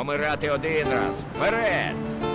Помирати один раз. Вперед!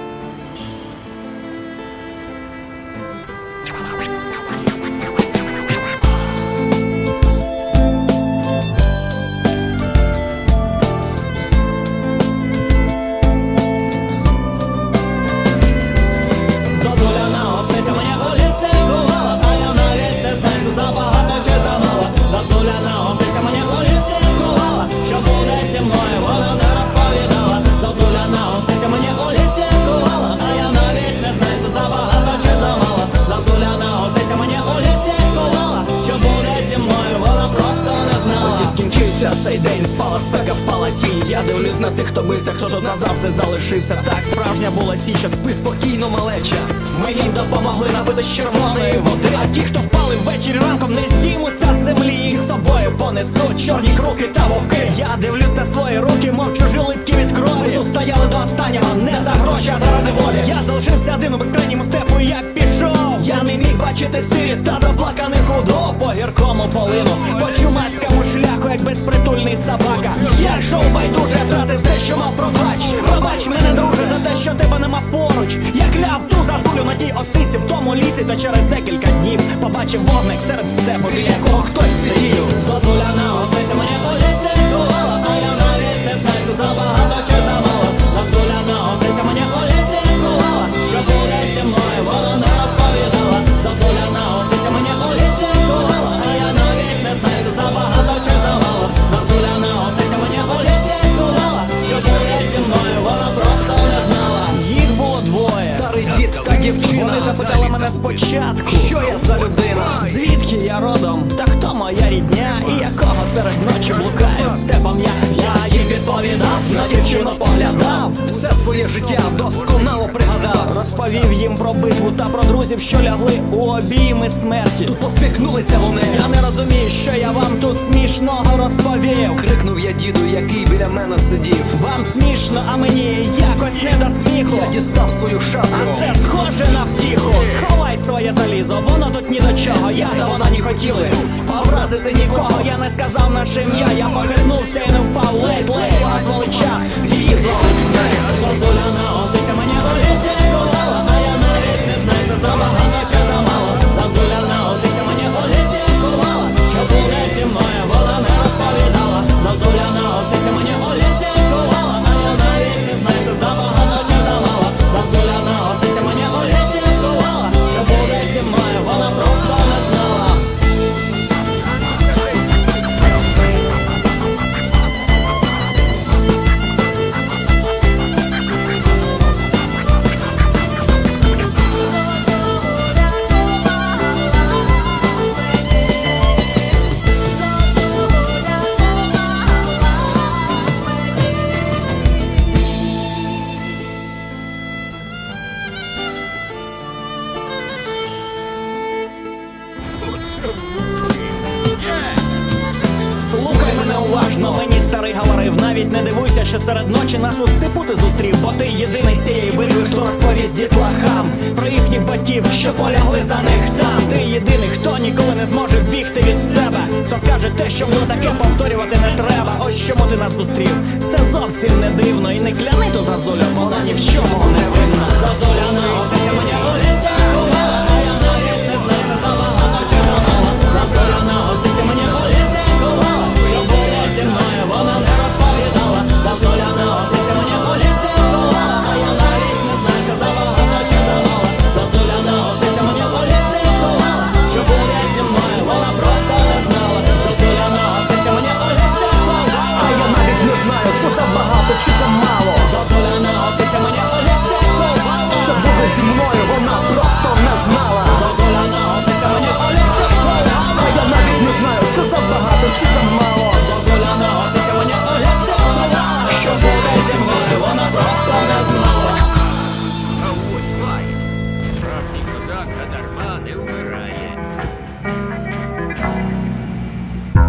Скінчився цей день, спала спека, впала тінь. Я дивлюсь на тих, хто бився, хто тут назавжди залишився. Так, справжня була січа, спи спокійно, малеча. Ми їм допомогли набити з червоної води. А ті, хто впали ввечері ранком, не здіймуться з землі. Їх з собою понесуть чорні круки та вовки. Я дивлюсь на свої руки, мов чужі липкі від крові. Тут стояли до останнього, не за гроші, а заради волі. Я залишився один у безкрайньому степу, я пішов. Я не міг бачити сирі та заплаканих худоб по гіркому полину, по чумацькому Я байдуже, втратив все, що мав пробач. Пробач мене, друже, за те, що тебе нема поруч. Я ляв ту зазулю на тій осиці в тому лісі, та через декілька днів побачив вогник серед степу, біля якого хтось сидів. Зазуля на осиці мене по спочатку, що я за людина, звідки я родом, та хто моя рідня, і якого серед ночі блукаю? Степом я. Я їй відповідав, на дівчину поглядав, все своє життя досконало пригадав. Розповів їм про битву та про друзів, що лягли у обійми смерті. Тут посміхнулися вони. Я не розумію, що я вам тут смішного розповів. Крикнув я діду, який біля мене сидів. Вам смішно, а мені якось не до сміху. Я дістав свою шаблю. А це схоже на втіху Сховай своє залізо, воно тут ні до чого Я та вона не хотіли образити нікого Я не сказав наше ім'я, я похитнувся і не впав ледь ледь Позволи час, її осиця мені до уважно, мені старий говорив, навіть не дивуйся, що серед ночі нас у степу ти зустрів, бо ти єдиний з тієї битви, хто розповість дітлахам про їхніх батьків, що полягли за них там. Ти єдиний, хто ніколи не зможе бігти від себе. Хто скаже те, що було таке повторювати не треба. Ось чому ти нас зустрів. Це зовсім не дивно і не кляни ту зазуля, вона ні в чому не винна. Bo na prosto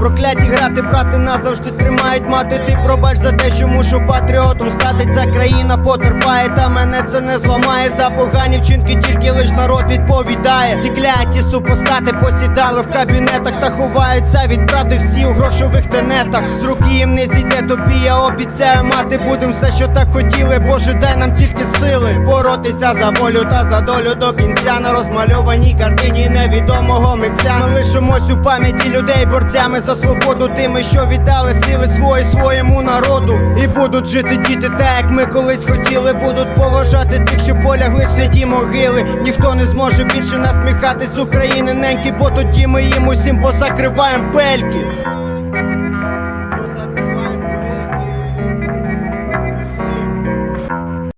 брати, брати назавжди тримають мати. Ти пробач за те, що мушу патріотом стати. Ця країна потерпає, та мене це не зламає. За погані вчинки тільки лиш народ відповідає. Ці кляті супостати посідали в кабінетах та ховаються від правди всі у грошових тенетах. З руки їм не зійде тобі, я обіцяю мати. Будем все, що так хотіли. Боже, дай нам тільки сили боротися за волю та за долю до кінця на розмальованій картині невідомого митця. Ми лишимось у пам'яті людей борцями за свободу, тими, що віддали сили свої своєму народу. І будуть жити діти, так як ми колись хотіли. Будуть поважати тих, що полягли святі могили. Ніхто не зможе більше насміхатись з України неньки, бо тоді ми їм усім позакриваємо пельки.